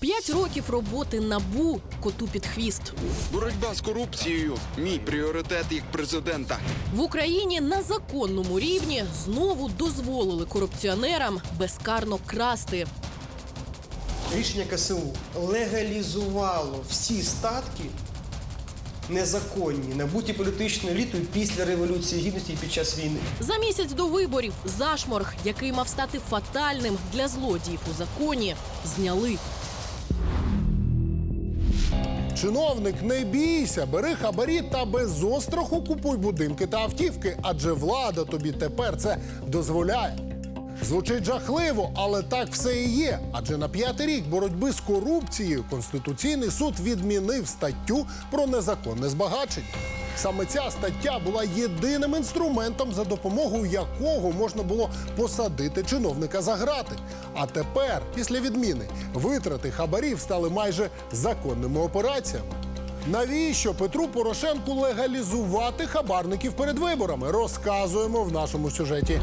П'ять років роботи набу коту під хвіст. Боротьба з корупцією мій пріоритет як президента. В Україні на законному рівні знову дозволили корупціонерам безкарно красти. Рішення КСУ легалізувало всі статки незаконні, набуті політичною елітою після революції гідності і під час війни. За місяць до виборів зашморг, який мав стати фатальним для злодіїв у законі, зняли. Чиновник, не бійся, бери хабарі та без остраху купуй будинки та автівки, адже влада тобі тепер це дозволяє. Звучить жахливо, але так все і є. Адже на п'ятий рік боротьби з корупцією Конституційний суд відмінив статтю про незаконне збагачення. Саме ця стаття була єдиним інструментом, за допомогою якого можна було посадити чиновника за грати. А тепер, після відміни, витрати хабарів стали майже законними операціями. Навіщо Петру Порошенку легалізувати хабарників перед виборами? Розказуємо в нашому сюжеті.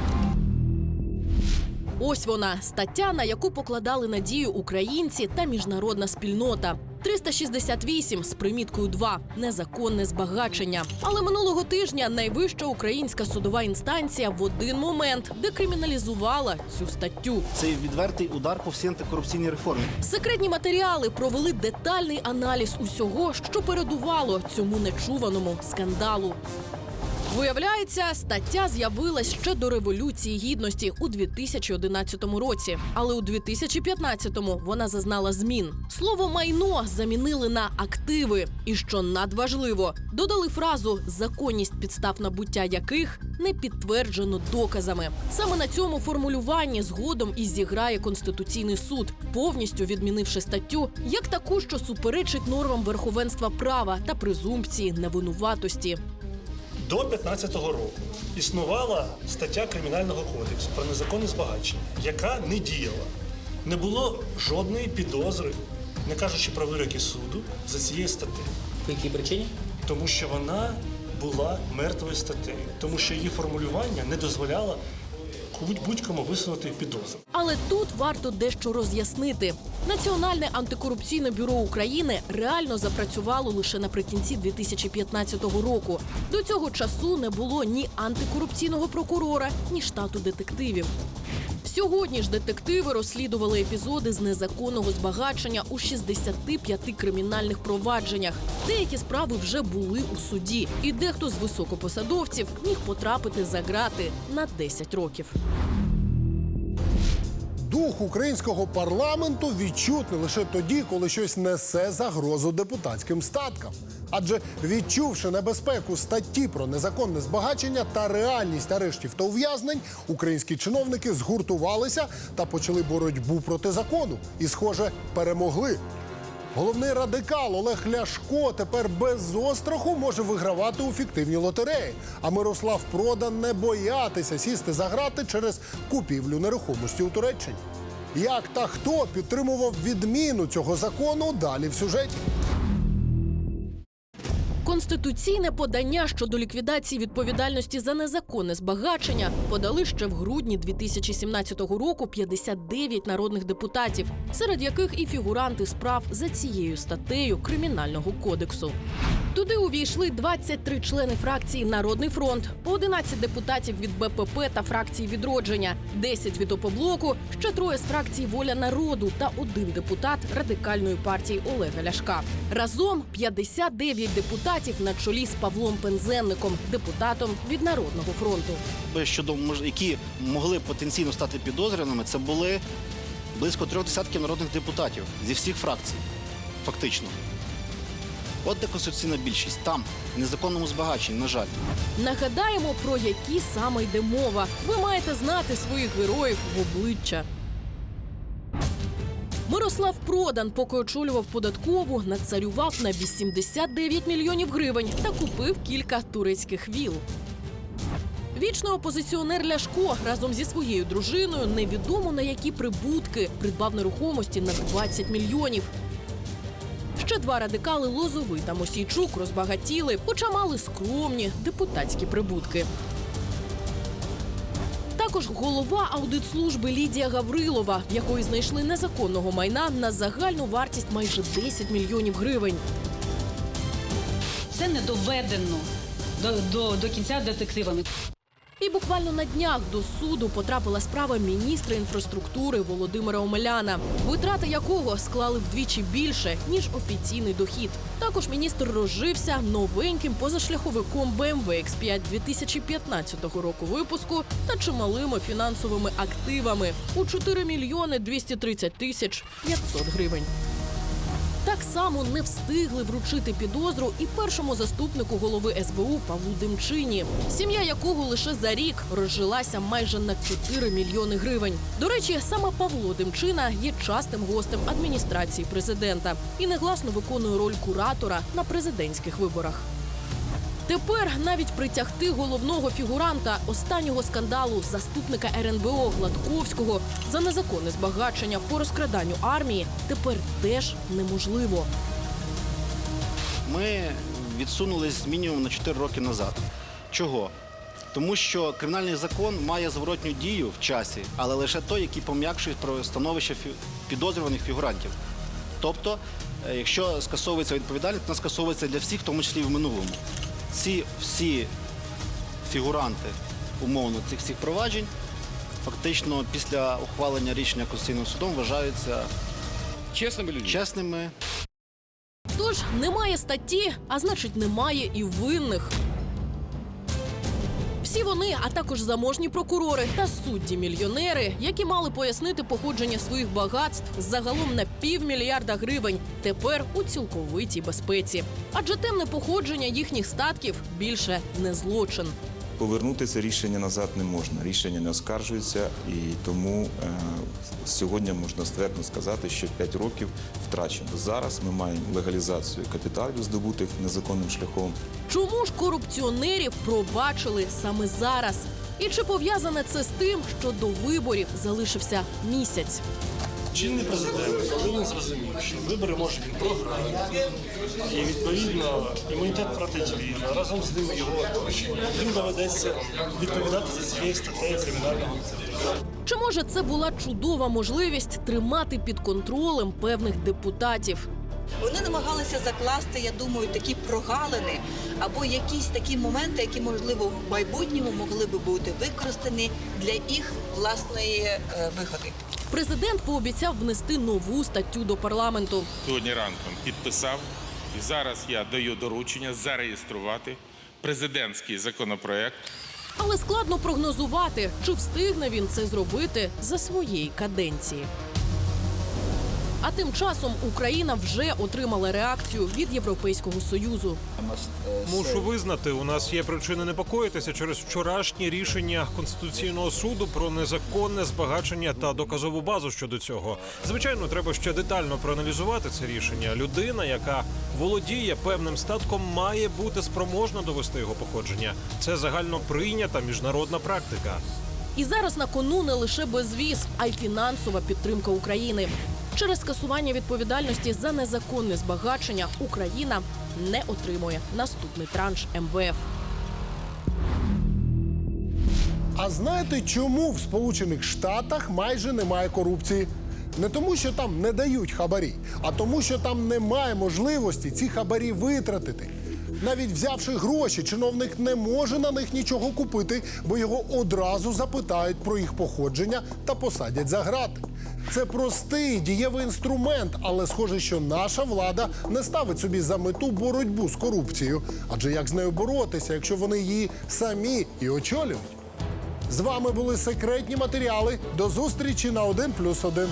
Ось вона стаття, на яку покладали надію українці та міжнародна спільнота. 368 з приміткою 2 – незаконне збагачення. Але минулого тижня найвища українська судова інстанція в один момент декриміналізувала цю статтю. Це відвертий удар по всій антикорупційній реформі. Секретні матеріали провели детальний аналіз усього, що передувало цьому нечуваному скандалу. Виявляється, стаття з'явилась ще до революції гідності у 2011 році, але у 2015-му вона зазнала змін. Слово майно замінили на активи, і що надважливо, додали фразу законність підстав набуття яких не підтверджено доказами. Саме на цьому формулюванні згодом і зіграє конституційний суд, повністю відмінивши статтю як таку, що суперечить нормам верховенства права та презумпції невинуватості. До 15-го року існувала стаття Кримінального кодексу про незаконне збагачення, яка не діяла. Не було жодної підозри, не кажучи про вироки суду, за цією статтею. По якій причині? Тому що вона була мертвою статтею, тому що її формулювання не дозволяло будь-кому висунути підозру. Але тут варто дещо роз'яснити. Національне антикорупційне бюро України реально запрацювало лише наприкінці 2015 року. До цього часу не було ні антикорупційного прокурора, ні штату детективів. Сьогодні ж детективи розслідували епізоди з незаконного збагачення у 65 кримінальних провадженнях. Деякі справи вже були у суді, і дехто з високопосадовців міг потрапити за ґрати на 10 років. Дух українського парламенту відчутний лише тоді, коли щось несе загрозу депутатським статкам. Адже відчувши небезпеку статті про незаконне збагачення та реальність арештів та ув'язнень, українські чиновники згуртувалися та почали боротьбу проти закону. І, схоже, перемогли. Головний радикал Олег Ляшко тепер без остраху може вигравати у фіктивні лотереї. А Мирослав Продан не боятися сісти за грати через купівлю нерухомості у Туреччині. Як та хто підтримував відміну цього закону далі в сюжеті? Конституційне подання щодо ліквідації відповідальності за незаконне збагачення подали ще в грудні 2017 року 59 народних депутатів, серед яких і фігуранти справ за цією статтею Кримінального кодексу. Туди увійшли 23 члени фракції Народний фронт, по 11 депутатів від БПП та фракції відродження, 10 від опоблоку, ще троє з фракції Воля народу та один депутат радикальної партії Олега Ляшка. Разом 59 депутатів на чолі з Павлом Пензенником, депутатом від Народного фронту. Щодо які могли потенційно стати підозрюваними, це були близько трьох десятків народних депутатів зі всіх фракцій. Фактично. От де конституційна більшість. Там, незаконному збагаченні, на жаль. Нагадаємо, про які саме йде мова. Ви маєте знати своїх героїв в обличчя. Мирослав Продан, поки очолював податкову, нацарював на 89 мільйонів гривень та купив кілька турецьких віл. Вічний опозиціонер Ляшко разом зі своєю дружиною невідомо на які прибутки придбав нерухомості на 20 мільйонів. Ще два радикали Лозовий та Мосійчук розбагатіли, хоча мали скромні депутатські прибутки. Також голова аудитслужби Лідія Гаврилова, в якої знайшли незаконного майна на загальну вартість майже 10 мільйонів гривень. Це не доведено до, до, до кінця детективами. І буквально на днях до суду потрапила справа міністра інфраструктури Володимира Омеляна, витрати якого склали вдвічі більше ніж офіційний дохід. Також міністр розжився новеньким позашляховиком BMW X5 2015 року випуску та чималими фінансовими активами у 4 мільйони 230 тисяч 500 гривень. Так само не встигли вручити підозру і першому заступнику голови СБУ Павлу Демчині, сім'я якого лише за рік розжилася майже на 4 мільйони гривень. До речі, саме Павло Демчина є частим гостем адміністрації президента і негласно виконує роль куратора на президентських виборах. Тепер навіть притягти головного фігуранта останнього скандалу заступника РНБО Гладковського за незаконне збагачення по розкраданню армії тепер теж неможливо. Ми відсунулись мінімум на 4 роки назад. Чого? Тому що кримінальний закон має зворотню дію в часі, але лише той, який пом'якшує про становище підозрюваних фігурантів. Тобто, е, якщо скасовується відповідальність, вона скасовується для всіх, в тому числі і в минулому. Ці всі фігуранти умовно цих всіх проваджень фактично після ухвалення рішення Конституційним судом вважаються Чесними людьми. чесними, Тож немає статті, а значить, немає і винних. Всі вони, а також заможні прокурори та судді-мільйонери, які мали пояснити походження своїх багатств загалом на півмільярда гривень, тепер у цілковитій безпеці. Адже темне походження їхніх статків більше не злочин. Повернути це рішення назад не можна. Рішення не оскаржується, і тому е, сьогодні можна ствердно сказати, що 5 років втрачено. Зараз ми маємо легалізацію капіталів, здобутих незаконним шляхом. Чому ж корупціонерів пробачили саме зараз? І чи пов'язане це з тим, що до виборів залишився місяць? Чинний президент повинен зрозуміти, що вибори може він програти. І відповідно імунітет протидії разом з ним його оточення. Їм доведеться відповідати за цією статтею кримінального. Чи може це була чудова можливість тримати під контролем певних депутатів? Вони намагалися закласти, я думаю, такі прогалини або якісь такі моменти, які можливо в майбутньому могли би бути використані для їх власної е, вигоди. Президент пообіцяв внести нову статтю до парламенту. Сьогодні ранком підписав. І зараз я даю доручення зареєструвати президентський законопроект Але складно прогнозувати, чи встигне він це зробити за своєї каденції. А тим часом Україна вже отримала реакцію від Європейського союзу. Мушу визнати, у нас є причини непокоїтися через вчорашнє рішення конституційного суду про незаконне збагачення та доказову базу щодо цього. Звичайно, треба ще детально проаналізувати це рішення. Людина, яка володіє певним статком, має бути спроможна довести його походження. Це загально прийнята міжнародна практика. І зараз на кону не лише безвіз, а й фінансова підтримка України. Через скасування відповідальності за незаконне збагачення Україна не отримує наступний транш МВФ. А знаєте, чому в Сполучених Штатах майже немає корупції? Не тому, що там не дають хабарі, а тому, що там немає можливості ці хабарі витратити. Навіть взявши гроші, чиновник не може на них нічого купити, бо його одразу запитають про їх походження та посадять за грати. Це простий дієвий інструмент, але схоже, що наша влада не ставить собі за мету боротьбу з корупцією. Адже як з нею боротися, якщо вони її самі і очолюють? З вами були секретні матеріали. До зустрічі на 1+,1.